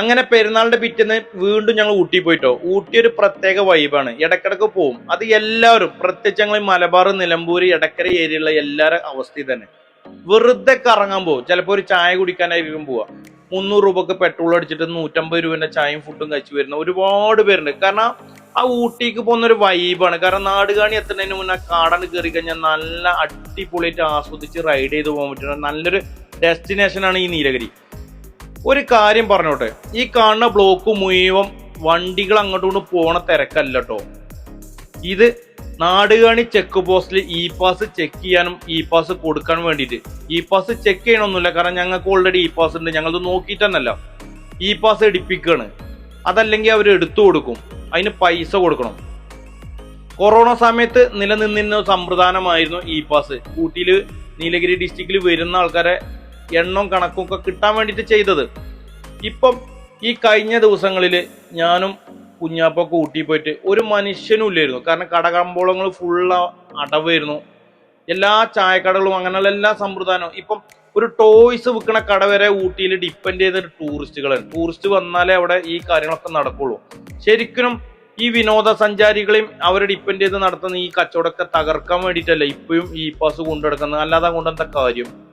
അങ്ങനെ പെരുന്നാളിന്റെ പിറ്റേന്ന് വീണ്ടും ഞങ്ങൾ ഊട്ടി പോയിട്ടോ. ഊട്ടി ഒരു പ്രത്യേക വൈബാണ് ഇടക്കിടക്ക് പോവും. അത് എല്ലാവരും പ്രത്യേകിച്ച് ഞങ്ങൾ മലബാർ നിലമ്പൂര് ഇടക്കര ഏരിയയിലുള്ള എല്ലാവരും അവസ്ഥയിൽ തന്നെ. വെറുതെ കറങ്ങാൻ പോകും ചിലപ്പോൾ ഒരു ചായ കുടിക്കാനായിരിക്കും പോവാ. മുന്നൂറ് രൂപക്ക് പെട്രോൾ അടിച്ചിട്ട് നൂറ്റമ്പത് രൂപന്റെ ചായയും ഫുഡും കഴിച്ചു വരുന്ന ഒരുപാട് പേരുണ്ട്. കാരണം ആ ഊട്ടിക്ക് പോകുന്ന ഒരു വൈബാണ് കാരണം നാടുകാണി എത്തുന്നതിന് മുന്നേ കാടാണ്ട് കയറി കഴിഞ്ഞാൽ നല്ല അടിപൊളിയായിട്ട് ആസ്വദിച്ച് റൈഡ് ചെയ്ത് പോകാൻ പറ്റുന്ന നല്ലൊരു ഡെസ്റ്റിനേഷനാണ് ഈ നീലഗിരി. ഒരു കാര്യം പറഞ്ഞോട്ടെ. ഈ കാണുന്ന ബ്ലോക്ക് മുഴുവൻ വണ്ടികൾ അങ്ങോട്ടും ഇങ്ങോട്ടും പോണ തിരക്കല്ല കേട്ടോ ഇത് നാടുകാണി ചെക്ക് പോസ്റ്റിൽ ഇ പാസ് ചെക്ക് ചെയ്യാനും ഇ പാസ് കൊടുക്കാൻ വേണ്ടിയിട്ട്. ഇ പാസ് ചെക്ക് ചെയ്യണമൊന്നുമില്ല കാരണം ഞങ്ങൾക്ക് ഓൾറെഡി ഇ പാസ് ഉണ്ട്. ഞങ്ങളത് നോക്കിയിട്ട് തന്നെയല്ല ഇ പാസ് എടുപ്പിക്കുകയാണ് അതല്ലെങ്കിൽ അവർ എടുത്തു കൊടുക്കും. അതിന് പൈസ കൊടുക്കണം. കൊറോണ സമയത്ത് നിലനിന്നിരുന്ന സമ്പ്രദാനമായിരുന്നു ഇ പാസ് ഊട്ടിയിൽ നീലഗിരി ഡിസ്ട്രിക്റ്റിൽ വരുന്ന ആൾക്കാരെ എണ്ണവും കണക്കും ഒക്കെ കിട്ടാൻ വേണ്ടിയിട്ട് ചെയ്തത്. ഇപ്പം ഈ കഴിഞ്ഞ ദിവസങ്ങളിൽ ഞാനും കുഞ്ഞാപ്പൊക്കെ ഊട്ടി പോയിട്ട് ഒരു മനുഷ്യനും ഇല്ലായിരുന്നു. കാരണം കടകമ്പോളങ്ങൾ ഫുള്ള് അടവായിരുന്നു. എല്ലാ ചായക്കടകളും അങ്ങനെയുള്ള എല്ലാ സമ്പ്രദായവും. ഇപ്പം ഒരു ടോയ്സ് വിൽക്കണ കട വരെ ഊട്ടിയിൽ ഡിപ്പെൻഡ് ചെയ്ത ടൂറിസ്റ്റുകളാണ് ടൂറിസ്റ്റ് വന്നാലേ അവിടെ ഈ കാര്യങ്ങളൊക്കെ നടക്കുള്ളൂ. ശരിക്കും ഈ വിനോദസഞ്ചാരികളെയും അവരെ ഡിപ്പെൻഡ് ചെയ്ത് നടത്തുന്ന ഈ കച്ചവടമൊക്കെ തകർക്കാൻ വേണ്ടിയിട്ടല്ല ഇപ്പോഴും ഈ പാസ് കൊണ്ടെടുക്കുന്നത് അല്ലാതെ കൊണ്ടെന്താ കാര്യം?